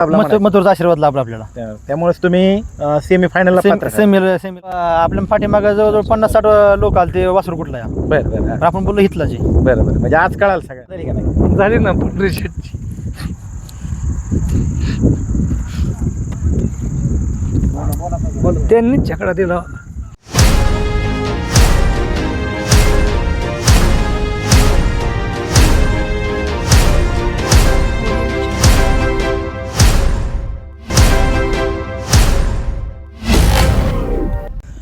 मथुर- मथुरचा आशीर्वाद लाभला आपल्याला. त्यामुळेच तुम्ही सेमी फायनलला सेमी सेमी सेमी आपल्या पाठीमागे जवळजवळ पन्नास साठ लोक आले ते वासरू कुठला या? बरं बरं तर आपण बोललो हितलाच आहे बरं बरं. म्हणजे आज कळाल सगळं झाली का नाही? झाली ना शेटची त्यांनीच छकडा दिला.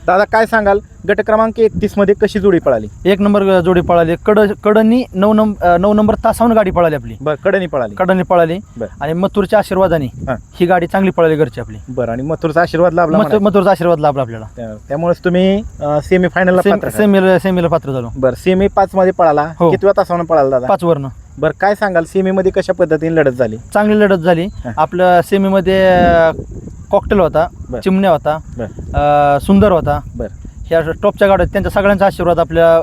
दादा काय सांगाल? गट क्रमांक एकतीसमध्ये कशी जोडी पळाली? एक नंबर जोडी पळाली. कड कडनी नऊ नंबर नऊ नंबर तासावून गाडी पळाली आपली. बरं कडनी पळाली. कडनी पळाली. आणि मथुरच्या आशीर्वादाने हा. गाडी चांगली पळाली घरची आपली. बरं आणि मथुरचा आशीर्वाद लाभला मथुर- मथुरचा आशीर्वाद लाभला आपल्याला. त्यामुळेच तुम्ही सेमी फायनलला सेम- सेमीला सेमीला पात्र झालो. बरं सेमी पाच मध्ये पळाला. हो. कितव्या तासावर पळाला दादा? पाच वरनं. बरं काय सांगाल? सेमी मध्ये कशा पद्धतीने लढत झाली? चांगली लढत झाली. आपल्या सेमीमध्ये कॉकटेल होता बरं. चिमण्या होता बरं. अं, सुंदर होता. बरं. ह्या टॉपच्या गाड्या त्यांच्या सगळ्यांचा आशीर्वाद आपल्या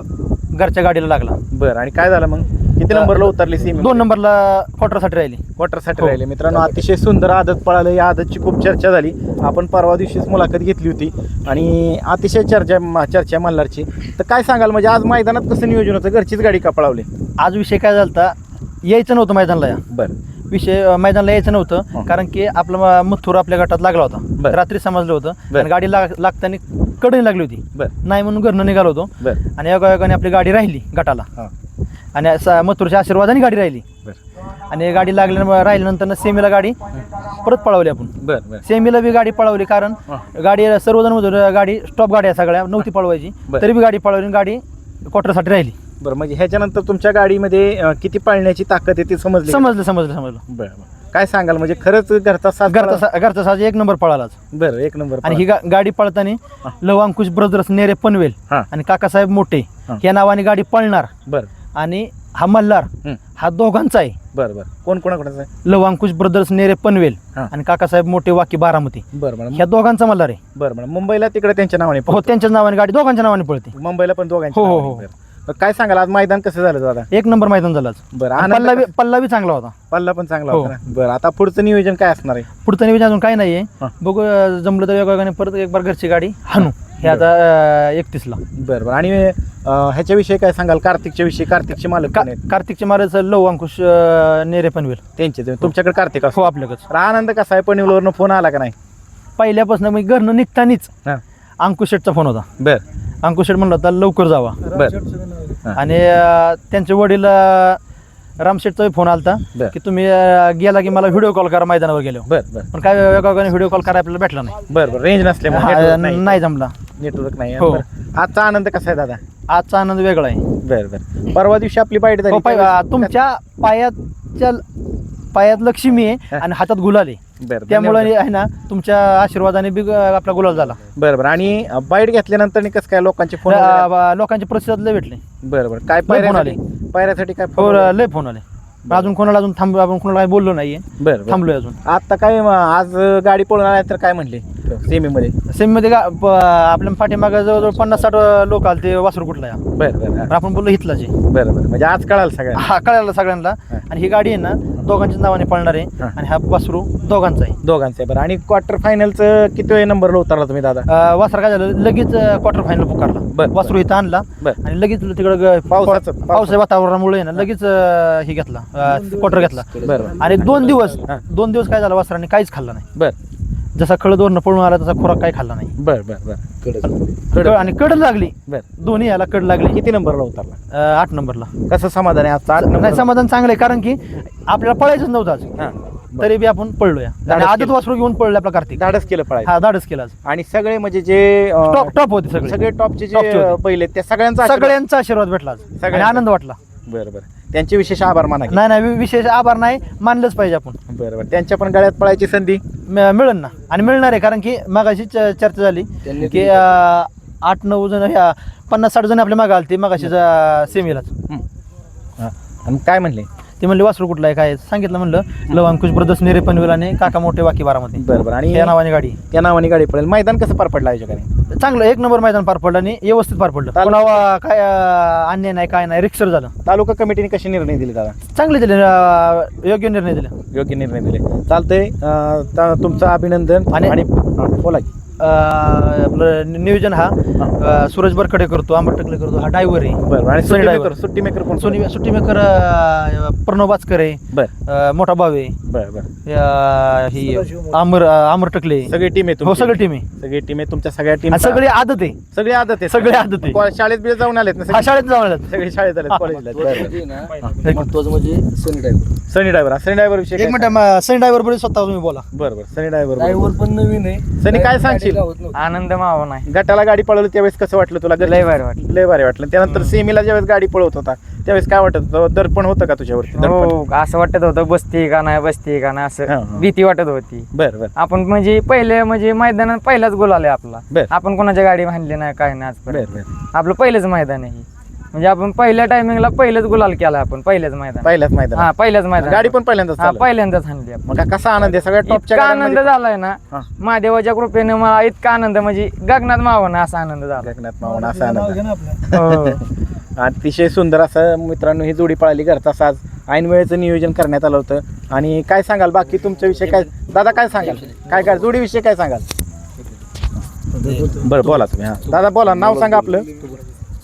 घरच्या गाडीला लागला. बरं आणि काय झालं मग? किती अ, नंबरला उतरली सेमी दोन नंबरला क्वार्टरसाठी राहिली. क्वार्टरसाठी हो. राहिले. मित्रांनो अतिशय सुंदर आदत पळालं. या आदतची खूप चर्चा झाली. आपण परवा दिवशीच मुलाखत घेतली होती. आणि अतिशय चर्चा म- चर्चा मल्हारची. तर काय सांगाल? म्हणजे आज मैदानात कसं नियोजन होतं? घरचीच गाडी का पळावली? आज विषय काय झाला यायचं नव्हतं मैदानाला या. बरं. विषय मैदानाला यायचं नव्हतं. हं. कारण की आपला मथुर आपल्या गटात लागला होता. रात्री समजलं होतं. आणि गाडी लाग लागताना कडे लागली होती. नाही म्हणून घरनं निघालो होतो. आणि योगायोगाने आपली गाडी राहिली गटाला. हां. आणि मथुरच्या आशीर्वादाने गाडी राहिली. आणि गाडी लागल्या राहिल्यानंतर सेमीला गाडी परत पळवली आपण. सेमीला बी गाडी पळवली कारण हं. गाडी सर्वजण गाडी स्टॉप गाड्या सगळ्या नव्हती पळवायची. तरी बी गाडी पळवली गाडी क्वार्टरसाठी राहिली. बरं म्हणजे ह्याच्यानंतर तुमच्या गाडीमध्ये अं, किती पळण्याची ताकद आहे ती समजली का? समजलं समजलं समजलं बरं बरं काय सांगाल म्हणजे खरंच घरचा साथ घरचा सा- घरचा साज एक नंबर पळालाच बरं एक नंबर आणि ही गा- गाडी पळताना लव अंकुश ब्रदर्स नेरे पनवेल हां आणि काकासाहेब मोठे हां. या नावाने गाडी पळणार बरं आणि हा मल्हार हं. हा दोघांचा आहे बरं बरं कोण कोणाकोणाचं आहे लव अंकुश ब्रदर्स नेरे पनवेल हां. आणि काकासाहेब मोठे वाकी बारामती बरं बरं ह्या दोघांचा मल्हार आहे बरं बरं मुंबईला तिकडे त्यांच्या नावाने हो. त्यांच्याच नावाने गाडी दोघांच्या नावाने पळते मुंबईला पण दोघांच्या हो, हो, नावाने. हो. बरं. काय सांगाल आज मैदान कसं झालं दादा? एक नंबर मैदान झालं आज. बरं आणि आनंद पल्ला बी का- पल्ला बी चांगला होता. पल्ला पण चांगला हो. होता ना? बरं आता पुढचं नियोजन काय असणार आहे? पुढचं नियोजन अजून काही नाहीये. हां. बघू अं, जमलं तर वेगवेगळ्याने परत एक बार घरची गाडी हाणू. हे आता एकतीसला. बरं बरं. आणि अं, ह्याच्याविषयी काय सांगाल? कार्तिकच्या विषयी कार्तिकचे मालक का कोण आहेत? कार्तिकचे महाराज लव अंकुश अं, नेरे पनवेल. त्यांचे ते- तुमच्याकडे कार्तिक हो असतो आपल्याकडे तर आनंद कसा आहे? पनवेलवरनं फोन आला का नाही? पहिल्यापासून मी घरनं निघतानीच हां. अंकुश शेटचा फोन होता. बरं. अंकुश शेट म्हणलं होता लवकर जावा. बरं. आणि अं, त्यांचे वडील रामशेठचा फोन आलता बरं. की तुम्ही अं, गेला की मला व्हिडिओ कॉल करा मैदानावर गेल्यावर. बरं बरं. पण काय वेगवेगळ्याने व्हिडिओ कॉल करायला आपल्याला भेटला नाही. बरं बरं. रेंज हा, नसल्यामुळे नाही. जमला. नेटवर्क नाही. हो. बरं. आजचा आनंद कसा आहे दादा? आजचा आनंद वेगळा आहे. बरं बरं. परवा दिवशी आपली बाईट हो, पाय- तुमच्या पायाच्या पायात लक्ष्मी आहे. आणि हातात गुलाल आहे. बरं त्यामुळे. आहे ना तुमच्या आशीर्वादाने बी आपला गुलाल झाला. बरं बरं. आणि बाईट घेतल्यानंतर कसं काय लोकांचे फोन लोकांचे प्रतिसाद लय भेटले. बरं बरं. काय लय फोन आले. पायऱ्यासाठी पायऱ्यासाठी काय हो फोन आले? लय फोन आले. अजून कोणाला अजून थांब आपण कोणाला काही बोललो नाहीये. बरं बरं. थांबलोय अजून. आता काय आज गाडी पळून आल्या तर काय म्हणले? सेमी मध्ये सेमीमध्ये गा प- आपल्या पाठीमागं जवळजवळ पन्नास साठ लोक आले ते वासरू कुठला या? बरं बरं. हा. आपण बोललो हितलाच आहे बरं बरं. म्हणजे आज कळाल सगळ्या हा कळायला सगळ्यांना. हा. आणि ही गाडी आहे ना दोघांच्या नावाने पळणार आहे. हा. आणि हा वासरू दोघांचा आहे. दोघांचे बरं. आणि क्वार्टर फायनलचं किती नंबरला उतरला तुम्ही दादा? अं, वासरा काय झालं? लगेच क्वार्टर फायनल पुकारला. बरं. वासरू इथं आणला बरं. आणि लगेच तिकडं पावसाचं- पावसाच्या वातावरणामुळे ना लगेच अं, हे घेतला. क्वार्टर घेतला. बरं. आणि दोन दिवस हा. दोन दिवस काय झालं वासराने? काहीच खाल्लं नाही. बरं. जसा खळद वरनं पळून आला तसा खोराक काही खाल्ला नाही. बरं बरं बरं. कड आणि कड लागली. बरं. दोन्ही याला कड लागली. किती नंबरला उतरला? अं, आठ नंबरला. कसं समाधान आहे आजचा आठ नाही समाधान चांगलं आहे कारण की आपल्याला पळायचंच नव्हतं आज हां. तरी बी आपण पळलोय. आणि धाडस आदत केलं. वासरू घेऊन पळलं आपला कार्तिक. धाडस केलं पळायचं. हा धाडस केला आज. आणि सगळे म्हणजे जे अं, टॉप टॉप होते सगळे. सगळे टॉपचे टॉपचे जे. पहिले त्या सगळ्यांचा आशीर्वाद- सगळ्यांचा आशीर्वाद भेटला आज आणि सगळ्यांचा. आनंद वाटला. बरं बरं. त्यांचे विशेष आभार माना की. नाही नाही वि- विशेष आभार नाही मानलंच पाहिजे आपण. बरं बरं. त्यांच्या पण गळ्यात पळायची संधी. म- मिळेल ना. आणि मिळणार आहे कारण की मागाशी च- चर्चा झाली त्यांनी की अं, आठ नऊ जण ह्या पन्नास साठ जण आपल्या मागे आले ते मागाशी सेमीलाच. हां. आणि काय म्हणले? ते म्हणले वासरू कुठला आहे? काय सांगितलं म्हणलं लव अंकुश ब्रदर्स नेरे पनवेल आणि काका मोठे वाकी बारामध्ये बरं बरं. आणि या नावाने गाडी. त्या नावाने गाडी पडेल. मैदान कसं पार पडलं आयोजकाने? चांगलं एक नंबर मैदान पार पडलं आणि व्यवस्थित पार पडलं. तालुका- कोणावा काय अं, अन्याय नाही काय नाही रिक्सर झालं. तालुका कमिटीने कसे निर्णय दिले दादा? चांगले दिले अं, योग्य निर्णय दिले. योग्य निर्णय दिले. चालतंय अं, ता- तुमचं अभिनंदन आणि- आणि हां, बोला की. अं, आपलं नियोजन हा अं, सूरज बरकडे करतो आंबट टकले करतो हा डायव्हर आहे. बरं आणि सुट्टी. मेकर सुट्टी मेकर कोण सोनी सुट्टी मेकर प्रणव बाचकर आहे. बरं. अं, मोठा भाऊ आहे. बरं ही. आमर अमर टकले. सगळी टीम आहे हो तुमची? सगळी टीम आहे. सगळी टीम आहे तुमच्या सगळ्या टीम आणि सगळी आदत आहे. सगळी आदत आहे सगळी आदत आहे. को- शाळेत बिळेत जाऊन आलेत ना हा सगळे? शाळेत जाऊन आल्यात. सगळे शाळेत आलेत कॉलेजला महत्वाचं म्हणजे Sunny driver Sunny driver Sunny driver विषय एक मिनिट म- सनी ड्रायव्हर बरोबर स्वतः तुम्ही बोला. बरं बरं सनी ड्रायव्हर ड्रायव्हर पण नवीन आहे. सनी काय सांगशील? आनंद मावा नाही. गटाला गाडी पळवली त्यावेळेस कसं वाटलं तुला? लय भारी वाटलं. लय भारी वाटलं. त्यानंतर सेमीला ज्यावेळेस गाडी पळवत होता त्यावेळेस काय वाटत होतं? दर्पण होतं का तुझ्यावरती? दर्पण हो असं वाटत होतं बसती का नाही बसती का नाही हा, हा. असं भीती वाटत होती. बरं बरं. आपण म्हणजे पहिले म्हणजे मैदानात पहिलाच गोल आलाय आपला. बर. आपण कोणाच्या गाडी बांधली नाही काय नाही बरं आजपर्यंत. बरं आपलं पहिलंच मैदान आहे हे. म्हणजे आपण पहिल्या टायमिंगला पहिलंच गुलाल केला आपण पहिल्याच मैदान. पहिल्याच हा पहिल्याच मैदान गाडी पण पहिल्यांदाच हा चालवली. पहिल्यांदाच हाणली आपण. मग का- कसा आनंद आहे? सगळ्या टॉपच्या इतका आनंद गाड्यांमध्ये- झालाय ना हा. महादेवाच्या कृपेने मला इतका आनंद म्हणजे गगनात मावना असा आनंद झाला. गगनात मावळा असा आनंद. हो. अतिशय सुंदर असं मित्रांनो ही जोडी पळाली घरचा साज. ऐन वेळेचं नियोजन करण्यात आलं होतं. आणि काय सांगाल बाकी तुमच्या विषयी? काय दादा काय सांगाल? काय काय जोडी विषयी काय सांगाल? बरं बोला तुम्ही हा. दादा बोला नाव सांगा आपलं.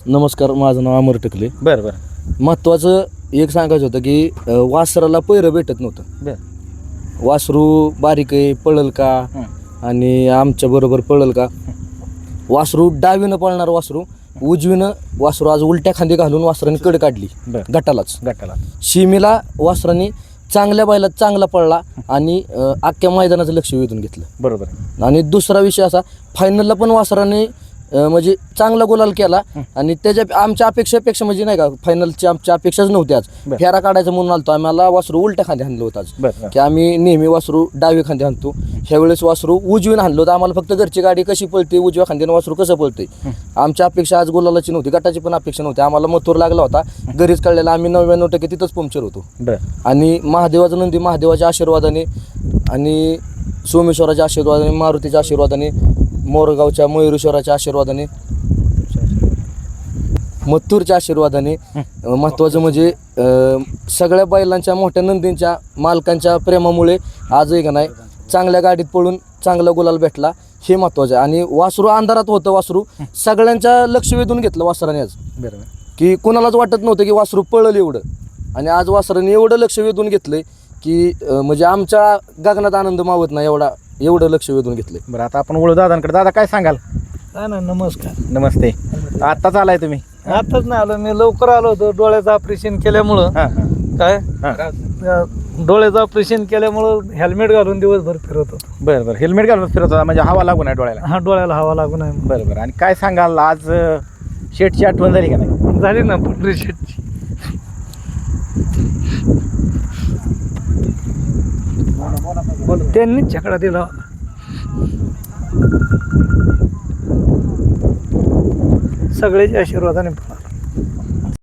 नमस्कार माझं नाव अमर टकले. बरं बरं. महत्वाचं एक सांगायचं होतं की अं, वासराला पैरं भेटत नव्हतं. बरं. वासरू बारीक आहे पळल का? हं. आणि आमच्या बरोबर पळल का? वासरू डावीनं पळणार वासरू उजवीनं वासरू आज उलट्या खांदी घालून वासराने कड काढली बरं. गटालाच. गटाला शिमीला वासराने चांगल्या बैलात चांगला पळला आणि अं, अख्ख्या मैदानाचं लक्ष वेधून घेतलं. बरोबर. आणि दुसरा विषय असा फायनलला पण वासराने अं, म्हणजे चांगला गुलाल केला. आणि त्याच्या आमच्या अपेक्षेपेक्षा म्हणजे नाही का फायनलची आमच्या अपेक्षाच नव्हती आज. बरं. फेरा काढायचं म्हणून आलतो. आम्हाला वासरू उलट्या खांदे आणलं होतं आज. की आम्ही नेहमी वासरू डावी खांदे आणतो ह्यावेळेस वासरू उजवीन आणलं होतं. आम्हाला फक्त घरची गाडी कशी पळते उजव्या खांद्याने वासरू कसं पळते आमच्या अपेक्षा आज गुलालाची नव्हती. गटाची पण अपेक्षा नव्हती. आम्हाला मथुर लागला होता. घरीच कळलेला. आम्ही नव्याण्णव टक्के तिथंच पंक्चर होतो. बरं. आणि महादेवाचं नंदी महादेवाच्या आशीर्वादाने आणि सोमेश्वराच्या आशीर्वादाने मारुतीच्या आशीर्वादाने मोरगावच्या मयुरेश्वराच्या आशीर्वादाने मथुरच्या आशीर्वादाने महत्त्वाचं म्हणजे अं, सगळ्या बैलांच्या मोठ्या नंदींच्या मालकांच्या प्रेमामुळे आजही का नाही चांगल्या गाडीत पळून चांगला गुलाल भेटला. हे महत्त्वाचं आहे. आणि वासरू अंधारात होतं वासरू. सगळ्यांच्या लक्ष वेधून घेतलं वासराने आज. बरोबर की कुणालाच वाटत नव्हतं की वासरू पळलं एवढं. आणि आज वासराने एवढं लक्ष वेधून घेतलंय की अं, म्हणजे आमच्या गगनात आनंद मावत नाही एवढा. एवढं लक्ष वेधून घेतलंय. बरं आता आपण वळू दादांकडे. दादा काय सांगाल? हा ना नमस्कार. नमस्ते. आत्ताच आलाय तुम्ही? आताच नाही आलो मी लवकर आलो होतो. डोळ्याचं ऑपरेशन केल्यामुळं. हां हां. काय? हां. अं, डोळ्याचं ऑपरेशन केल्यामुळं हेल्मेट घालून दिवसभर फिरत होतो. बरं बरं. हेल्मेट घालून फिरत होता. म्हणजे हवा लागून आहे डोळ्याला. हा डोळ्याला हवा लागून आहे बरं बरं. आणि काय सांगाल? आज अं, शेटची आठवण झाली का नाही? झाली ना पंढरी शेटची त्यांनीच छकडा दिला. सगळ्याच्या आशीर्वादाने